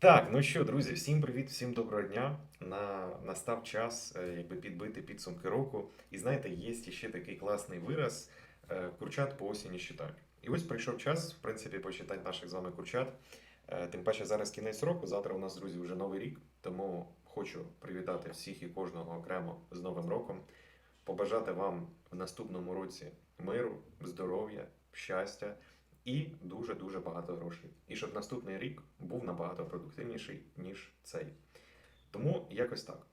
Так, ну що, друзі, всім привіт, всім доброго дня. На, настав час е, якби підбити підсумки року. І знаєте, є ще такий класний вираз е, курчат по осені считають. І ось прийшов час, в принципі, почитати наших з вами курчат. Е, Тим паче зараз кінець року. Завтра у нас, друзі, вже новий рік. Тому хочу привітати всіх і кожного окремо з Новим роком. Побажати вам в наступному році миру, здоров'я, щастя і дуже-дуже багато грошей. І щоб наступний рік був набагато продуктивніший, ніж цей. Тому якось так.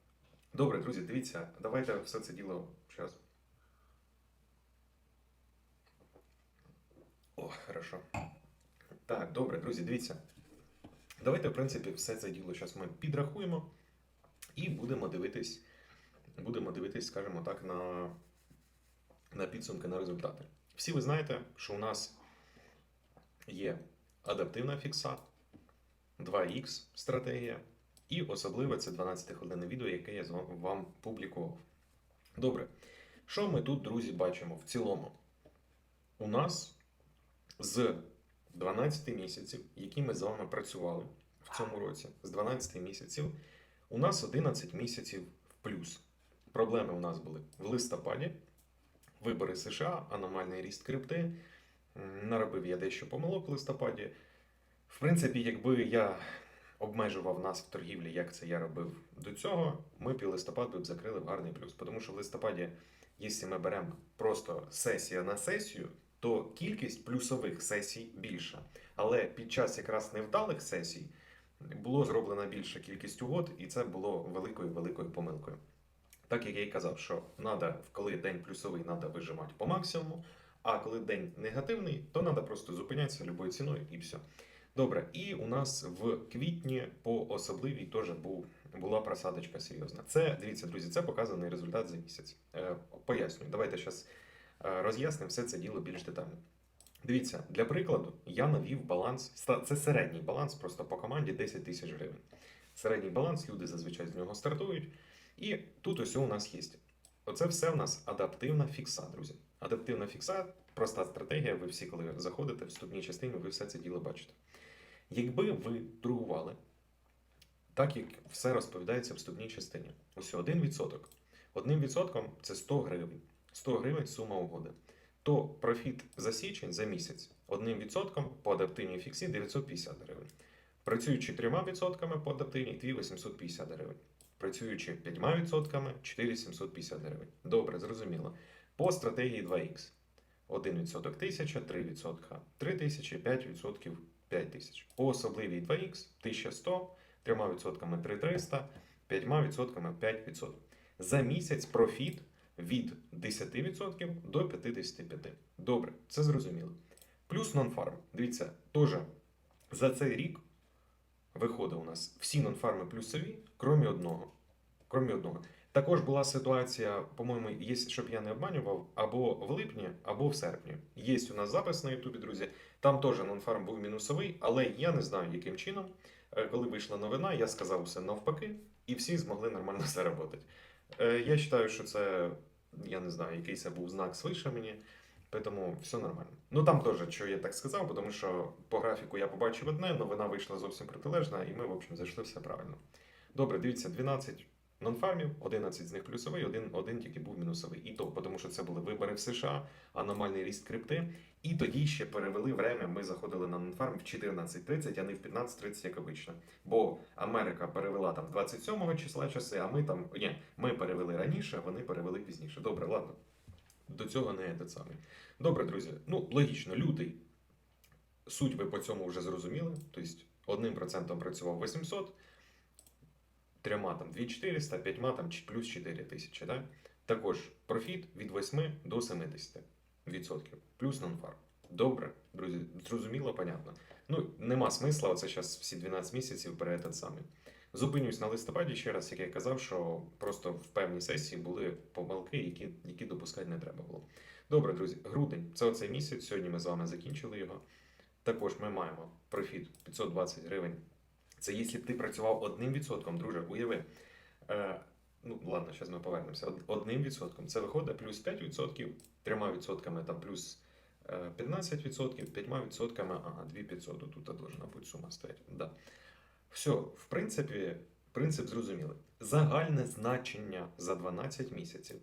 Добре, друзі, дивіться, давайте все це діло зараз. О, хорошо. Так, добре, друзі, дивіться. Давайте, в принципі, все це діло зараз ми підрахуємо і будемо дивитись, будемо дивитись, скажімо так, на, на підсумки, на результати. Всі ви знаєте, що у нас є адаптивна фікса, 2х стратегія, і особливо це 12-хвилинне відео, яке я вам- публікував. Добре, що ми тут, друзі, бачимо в цілому? У нас з 12 місяців, які ми з вами працювали в цьому році, з 12 місяців, у нас 11 місяців в плюс. Проблеми у нас були в листопаді, вибори США, аномальний ріст крипти. Наробив я дещо помилок в листопаді. В принципі, якби я обмежував нас в торгівлі, як це я робив до цього, ми б і листопад би б закрили в гарний плюс. Тому що в листопаді, якщо ми беремо просто сесія на сесію, то кількість плюсових сесій більша. Але під час якраз невдалих сесій було зроблена більша кількість угод, і це було великою великою помилкою. Так як я і казав, що надо, коли день плюсовий, треба вижимати по максимуму, а коли день негативний, то треба просто зупинятися любою ціною і все. Добре, і у нас в квітні по особливій теж був, була просадочка серйозна. Це, дивіться, друзі, це показаний результат за місяць. Е, пояснюю, давайте зараз роз'яснимо все це діло більш детально. Дивіться, для прикладу, я навів баланс, це середній баланс, просто по команді 10 тисяч гривень. Середній баланс, люди зазвичай з нього стартують. І тут ось у нас є. Оце все у нас адаптивна фікса, друзі. Адаптивна фікса, проста стратегія. Ви всі, коли заходите в вступній частині, ви все це діло бачите. Якби ви торгували, так як все розповідається в вступній частині, ось 1%. Одним відсотком це 100 гривень. 100 гривень сума угоди. То профіт за січень за місяць одним відсотком по адаптивній фіксі 950 гривень. Працюючи 3% по адаптивній 2850 гривень. Працюючи 5%, 4750 гривень. Добре, зрозуміло. По стратегії 2х. 1% 1000, 3% 3000, 5% 5000. По особливій 2х 1100, 3% 3300, 5% 5%. За місяць профіт від 10% до 55%. Добре, це зрозуміло. Плюс нонфарм. Дивіться, теж за цей рік виходить у нас всі нонфарми плюсові, крім одного. Крім одного. Також була ситуація, по-моєму, є, щоб я не обманював, або в липні, або в серпні. Є у нас запис на Ютубі, друзі. Там теж нонфарм був мінусовий, але я не знаю, яким чином. Е, Коли вийшла новина, я сказав все навпаки, і всі змогли нормально заробити. Е, Я вважаю, що це, я не знаю, який це був знак свише мені, тому все нормально. Ну там теж, що я так сказав, тому що по графіку я побачив одне, новина вийшла зовсім протилежна, і ми, в общем, зайшли все правильно. Добре, дивіться, 12 нонфармів, 11 з них плюсовий, один, один тільки був мінусовий. І то, тому що це були вибори в США, аномальний ріст крипти. І тоді ще перевели время. Ми заходили на нонфарм в 14.30, а не в 15.30, як обично. Бо Америка перевела там 27 числа часи, а ми там. Ні, ми перевели раніше, вони перевели пізніше. Добре, ладно. До цього не те саме. Добре, друзі. Ну, логічно, лютий. Суть ви по цьому вже зрозуміли. Тобто, одним процентом працював 800, трьома там 2400, п'ятьма там плюс 4 тисячі. Да? Також профіт від 8 до 70 відсотків, плюс нонфарм. Добре, друзі, зрозуміло, понятно. Ну, нема смисла, оце зараз всі 12 місяців перед самий. Зупинюсь на листопаді ще раз, як я казав, що просто в певній сесії були помилки, які, які допускати не треба було. Добре, друзі, грудень це оцей місяць. Сьогодні ми з вами закінчили його. Також ми маємо профіт 520 гривень. Це якщо б ти працював одним відсотком, друже, уяви. Е, ну, ладно, зараз ми повернемося. Одним відсотком. Це виходить плюс 5%, трьома відсотками там плюс е, 15%, п'ятьма відсотками, ага, 2500, тут должна бути сума стоять. Да. Все, в принципі, принцип зрозумілий. Загальне значення за 12 місяців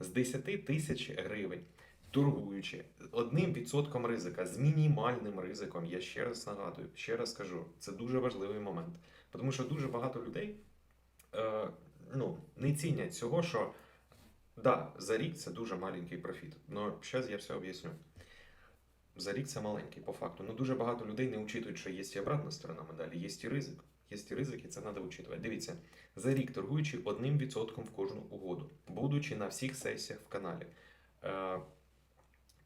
з 10 тисяч гривень, торгуючи одним відсотком ризика, з мінімальним ризиком, я ще раз нагадую, ще раз кажу, це дуже важливий момент. Тому що дуже багато людей е, ну, не цінять цього, що да, за рік це дуже маленький профіт. Но зараз я все об'ясню. За рік це маленький по факту. Ну дуже багато людей не учитують, що є і обратна сторона медалі, є і ризик. Є і ризик, і це треба учитувати. Дивіться, за рік торгуючи одним відсотком в кожну угоду, будучи на всіх сесіях в каналі, е,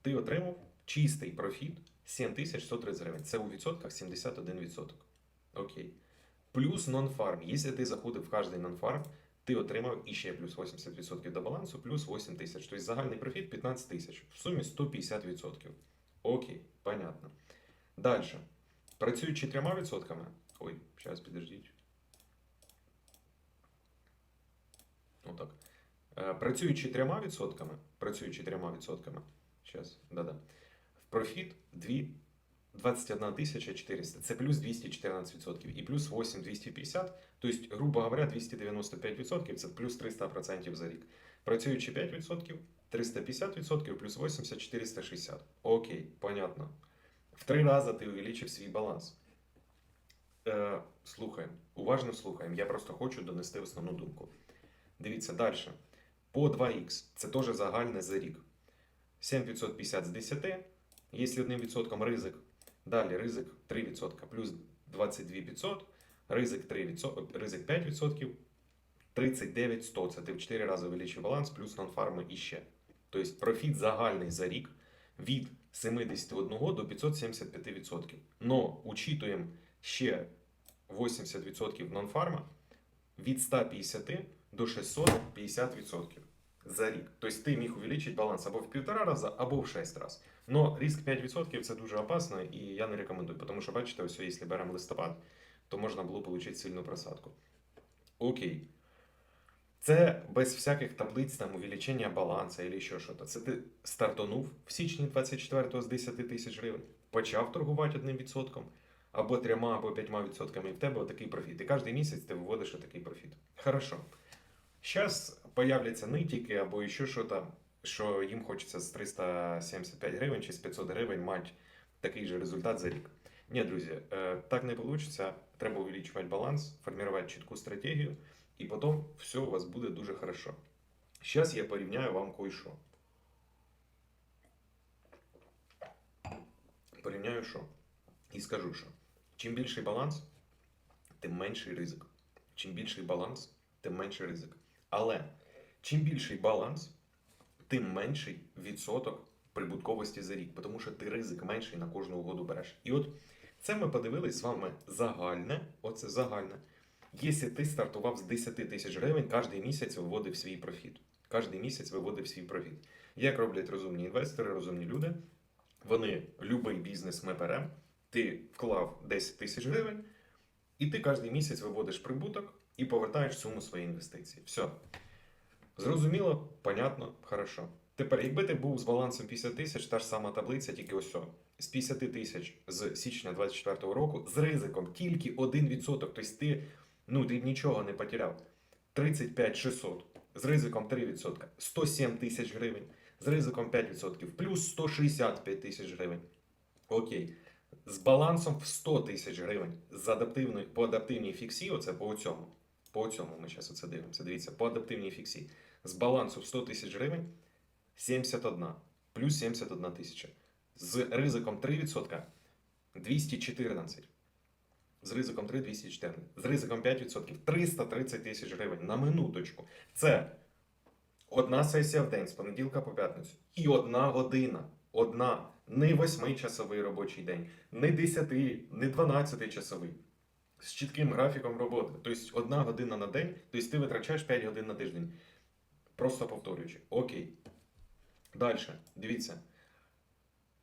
ти отримав чистий профіт 7130 гривень. Це у відсотках 71%. Окей. Плюс нон-фарм. Якщо ти заходив в кожний нон-фарм, ти отримав іще плюс 80% до балансу, плюс 8 тисяч. Тобто загальний профіт 15 тисяч. В сумі 150%. Окей, понятно. Дальше. Працюючи трьома відсотками. Ой, зараз підождіть. Отак. Е, Працюючи трьома відсотками, працюючи трьома відсотками, зараз, да-да, в профіт 2, 21 400, це плюс 214% і плюс 8 250, тобто, грубо говоря, 295% це плюс 300% за рік. Працюючи 5%, 350% плюс 80 460. Окей, понятно. В три рази ти увеличив свій баланс. Е, слухаємо, уважно слухаємо. Я просто хочу донести основну думку. Дивіться далі. По 2х це теж загальне за рік. 7550 з 10, якщо одним відсотком ризик. Далі ризик 3% плюс 22500, ризик 3%, ризик 5%, 39100. Це ти в 4 рази увеличив баланс, плюс нонфарми іще. Тобто профіт загальний за рік від 71 до 575%. Но учитуємо ще 80% нонфарма від 150 до 650% за рік. Тобто ти міг увеличити баланс або в півтора рази, або в 6 разів. Но риск 5% це дуже опасно і я не рекомендую, тому що бачите, ось якщо беремо листопад, то можна було отримати сильну просадку. Окей. Це без всяких таблиць там увеличення балансу або ще щось. Це ти стартанув в січні 24-го з 10 тисяч гривень, почав торгувати одним відсотком, або трьома, або п'ятьма відсотками, і в тебе отакий профіт. І кожен місяць ти виводиш отакий профіт. Хорошо. Зараз появляться нитики або ще щось, що їм хочеться з 375 гривень чи з 500 гривень мати такий же результат за рік. Ні, друзі, е, так не вийде. Треба увеличувати баланс, формувати чітку стратегію, і потім все у вас буде дуже хорошо. Зараз я порівняю вам кое-що. Порівняю що? І скажу, що чим більший баланс, тим менший ризик. Чим більший баланс, тим менший ризик. Але чим більший баланс, тим менший відсоток прибутковості за рік, тому що ти ризик менший на кожну угоду береш. І от це ми подивились з вами загальне. Оце загальне. Якщо ти стартував з 10 тисяч гривень, кожен місяць виводив свій профіт. Кожен місяць виводив свій профіт. Як роблять розумні інвестори, розумні люди, вони будь-який бізнес ми беремо, ти вклав 10 тисяч гривень, і ти кожен місяць виводиш прибуток і повертаєш суму своєї інвестиції. Все. Зрозуміло, понятно, хорошо. Тепер, якби ти був з балансом 50 тисяч, та ж сама таблиця, тільки ось о, з 50 тисяч з січня 24 року, з ризиком тільки 1%, тобто ти, ну, ти нічого не потеряв. 35 600, з ризиком 3%, 107 тисяч гривень, з ризиком 5%, плюс 165 тисяч гривень. Окей. З балансом в 100 тисяч гривень з адаптивною, по адаптивній фіксі, оце по цьому. По цьому ми зараз оце дивимося. Дивіться, по адаптивній фіксі. З балансу в 100 тисяч гривень 71, плюс 71 тисяча. З ризиком 3% 214. З ризиком 3 214. З ризиком 5% 330 тисяч гривень на минуточку. Це одна сесія в день з понеділка по п'ятницю. І одна година. Одна. Не 8-часовий робочий день, не 10, не 12 часовий. З чітким графіком роботи. Тобто одна година на день, тобто ти витрачаєш 5 годин на тиждень. Просто повторюючи. Окей. Далі. Дивіться.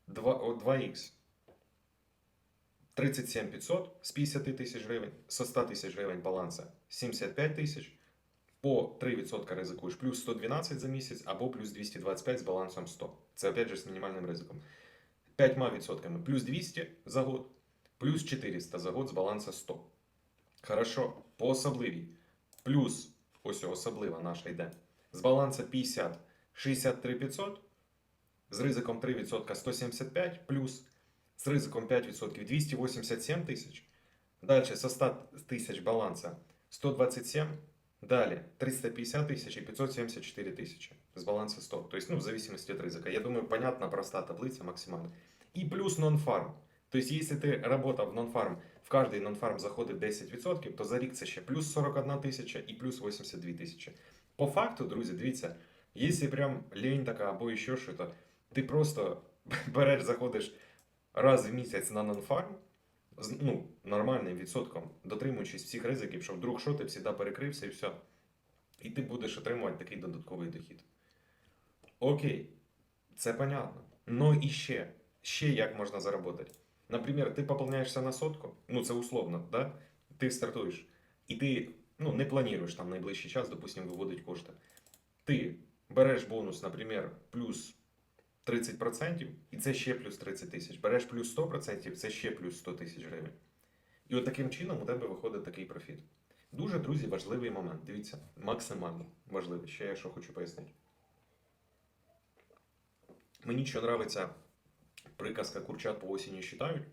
2, 2х. 37 500 з 50 тисяч гривень, з 100 тисяч гривень баланса 75 тисяч. По 3% ризикуєш плюс 112 за місяць або плюс 225 з балансом 100. Це опять же з мінімальним ризиком. 5% плюс 200 за год, плюс 400 за год з баланса 100. Хорошо, по особливій. Плюс, ось особлива наша йде. З баланса 50, 63 500, з ризиком 3% 175, плюс з ризиком 5% 287 тисяч. Далі со 100 тисяч баланса 127, далі 350 тисяч і 574 тисячі з баланса 100. Тобто, ну, в зависимости від ризика. Я думаю, понятна, проста таблиця максимально. І плюс нон-фарм. Тобто, якщо ти працював нон-фарм, в кожний нон-фарм заходить 10%, то за рік це ще плюс 41 тисяча і плюс 82 тисячі. По факту, друзі, дивіться, якщо прям лень така або ще щось, ти просто береш, заходиш раз в місяць на нон-фарм, ну, нормальним відсотком, дотримуючись всіх ризиків, щоб вдруг що ти завжди перекрився і все. І ти будеш отримувати такий додатковий дохід. Окей, це понятно. Ну і ще, ще як можна заробити. Наприклад, ти поповняєшся на сотку, ну це условно, да? ти стартуєш, і ти ну, не плануєш там найближчий час, допустим, виводить кошти. Ти береш бонус, наприклад, плюс 30%, і це ще плюс 30 тисяч. Береш плюс 100%, це ще плюс 100 тисяч гривень. І от таким чином у тебе виходить такий профіт. Дуже, друзі, важливий момент. Дивіться, максимально важливий. Ще я що хочу пояснити. Мені що нравиться приказка курчат по осені считають,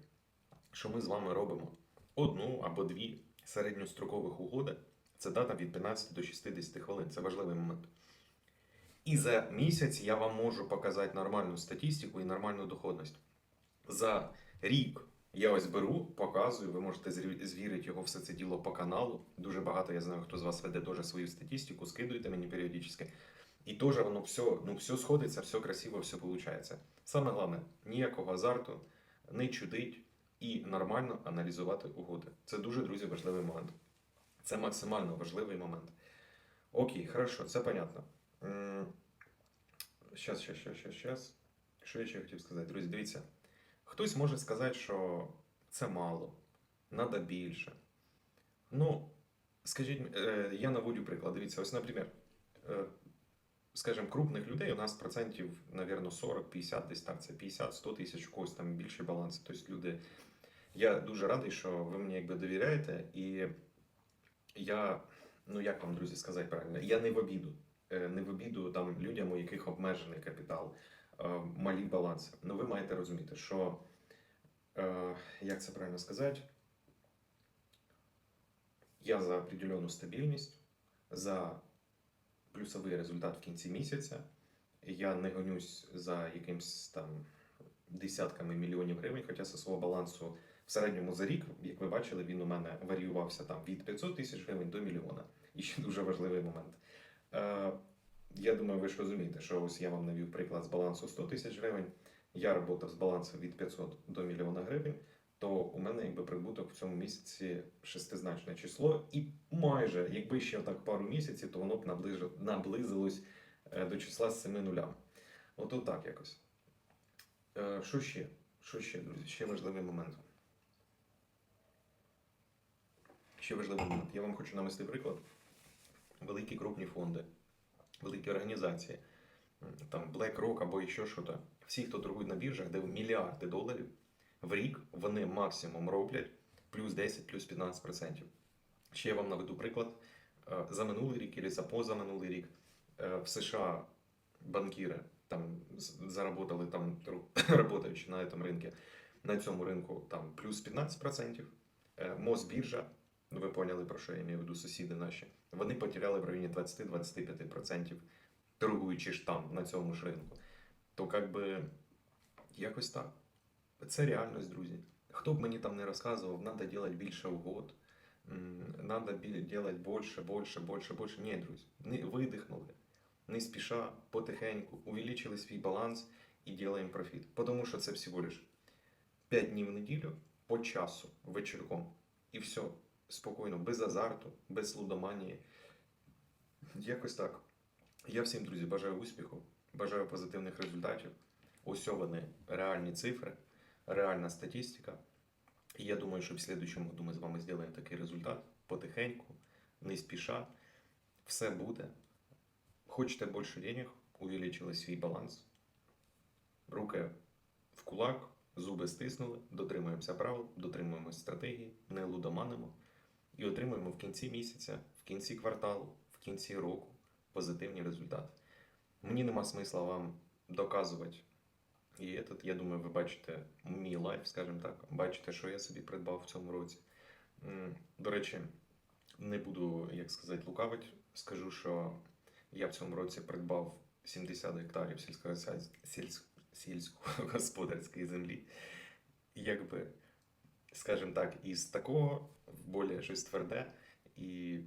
що ми з вами робимо одну або дві середньострокових угоди. Це дата від 15 до 60 хвилин. Це важливий момент. І за місяць я вам можу показати нормальну статистику і нормальну доходність. За рік я ось беру, показую, ви можете звірити його все це діло по каналу. Дуже багато я знаю, хто з вас веде теж свою статистику, скидуйте мені періодично. І теж воно все, ну, все сходиться, все красиво, все виходить. Саме головне, ніякого азарту, не чудить і нормально аналізувати угоди. Це дуже, друзі, важливий момент. Це максимально важливий момент. Окей, хорошо, це понятно. Щас, щас, щас, щас, щас. Що я ще хотів сказати? Друзі, дивіться. Хтось може сказати, що це мало, треба більше. Ну, скажіть, е, я наводю приклад. Дивіться, ось, наприклад, е, скажімо, крупних людей у нас процентів, навірно, 40-50 десь так. Це 50-100 тисяч у когось там більший баланс. Тобто люди. Я дуже радий, що ви мені якби довіряєте, і я, ну як вам, друзі, сказати правильно, я не в обіду. Е, Не в обіду там людям, у яких обмежений капітал, е, малі баланси. Ну ви маєте розуміти, що е, як це правильно сказати, я за определенну стабільність, за плюсовий результат в кінці місяця. Я не гонюсь за якимсь там десятками мільйонів гривень, хоча зі свого балансу в середньому за рік, як ви бачили, він у мене варіювався там від 500 тисяч гривень до мільйона. І ще дуже важливий момент. Е, я думаю, ви ж розумієте, що ось я вам навів приклад з балансу 100 тисяч гривень. Я працював з балансу від 500 до мільйона гривень, то у мене якби прибуток в цьому місяці шестизначне число, і майже, якби ще так пару місяців, то воно б наблизилось е, до числа з 7 нулями. От отак якось. Е, Що ще? Що ще, друзі? Ще важливий момент. Ще важливий момент. Я вам хочу навести приклад. Великі крупні фонди, великі організації, там BlackRock або ще щось. Всі, хто торгують на біржах, де мільярди доларів в рік вони максимум роблять плюс 10, плюс 15%. Ще я вам наведу приклад. Е, За минулий рік і за позаминулий рік е, в США банкіри там заработали там работаючи на цьому ринку, на цьому ринку там плюс 15%. Е, Мосбіржа, ну ви поняли про що я маю в виду сусіди наші, вони потеряли в районі 20-25%, торгуючи ж там, на цьому ж ринку. То как би якось так. Це реальність, друзі. Хто б мені там не розказував, треба робити більше угод, треба робити більше, більше, більше, більше. Ні, друзі, не видихнули, не спіша, потихеньку, увеличили свій баланс і робимо профіт. Тому що це всього лиш 5 днів в неділю по часу вечірком. І все, спокійно, без азарту, без лудоманії. Якось так. Я всім, друзі, бажаю успіху, бажаю позитивних результатів. Ось вони реальні цифри, реальна статистика. І я думаю, що в слідчому году ми з вами зробимо такий результат потихеньку, не спіша. Все буде. Хочете більше денег, увеличили свій баланс. Руки в кулак, зуби стиснули, дотримуємося правил, дотримуємося стратегії, не лудоманимо. І отримуємо в кінці місяця, в кінці кварталу, в кінці року позитивні результати. Мені нема смисла вам доказувати. І этот, я думаю, ви бачите мій лайф, скажімо так, бачите, що я собі придбав в цьому році. До речі, не буду, як сказати, лукавить. Скажу, що я в цьому році придбав 70 гектарів сільського- сільськогосподарської землі. Якби, скажімо так, із такого в більше щось тверде, і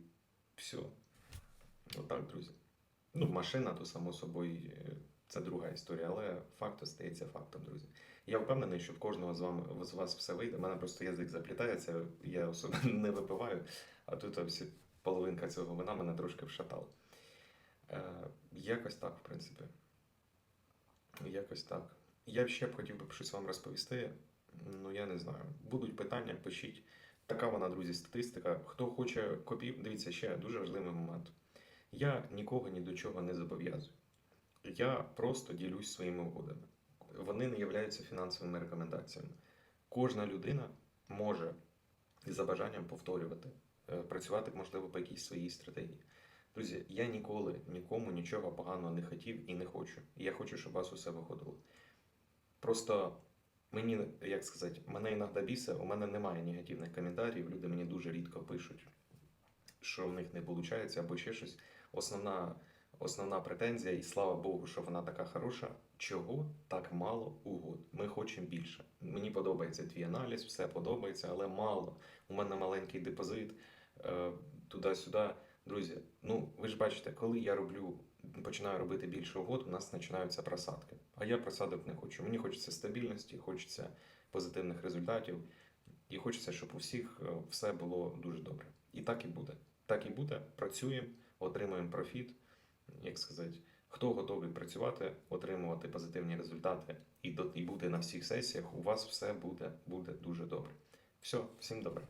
все. Отак, друзі. Ну, машина, то само собою, це друга історія, але факт остається фактом, друзі. Я впевнений, що в кожного з вами з вас все вийде. У мене просто язик заплітається, я особливо не випиваю, а тут ось половинка цього вина мене трошки вшатала. Е, якось так, в принципі. Якось так. Я ще б хотів би щось вам розповісти. Ну, я не знаю. Будуть питання, пишіть. Така вона, друзі, статистика. Хто хоче копів, дивіться, ще дуже важливий момент. Я нікого ні до чого не зобов'язую. Я просто ділюсь своїми угодами. Вони не являються фінансовими рекомендаціями. Кожна людина може за бажанням повторювати, е, працювати, можливо, по якійсь своїй стратегії. Друзі, я ніколи нікому нічого поганого не хотів і не хочу. Я хочу, щоб вас усе виходило. Просто мені, як сказати, мене іноді бісе, у мене немає негативних коментарів. Люди мені дуже рідко пишуть, що в них не виходить або ще щось. Основна, основна претензія, і слава Богу, що вона така хороша. Чого так мало угод? Ми хочемо більше. Мені подобається твій аналіз, все подобається, але мало. У мене маленький депозит е, туди-сюди. Друзі, ну ви ж бачите, коли я роблю, починаю робити більше угод, у нас починаються просадки. А я просадок не хочу. Мені хочеться стабільності, хочеться позитивних результатів, і хочеться, щоб у всіх е, все було дуже добре. І так і буде. Так і буде. Працюємо, отримуємо профіт. Як сказати, хто готовий працювати, отримувати позитивні результати і, і бути на всіх сесіях, у вас все буде, буде дуже добре. Все, всім добре.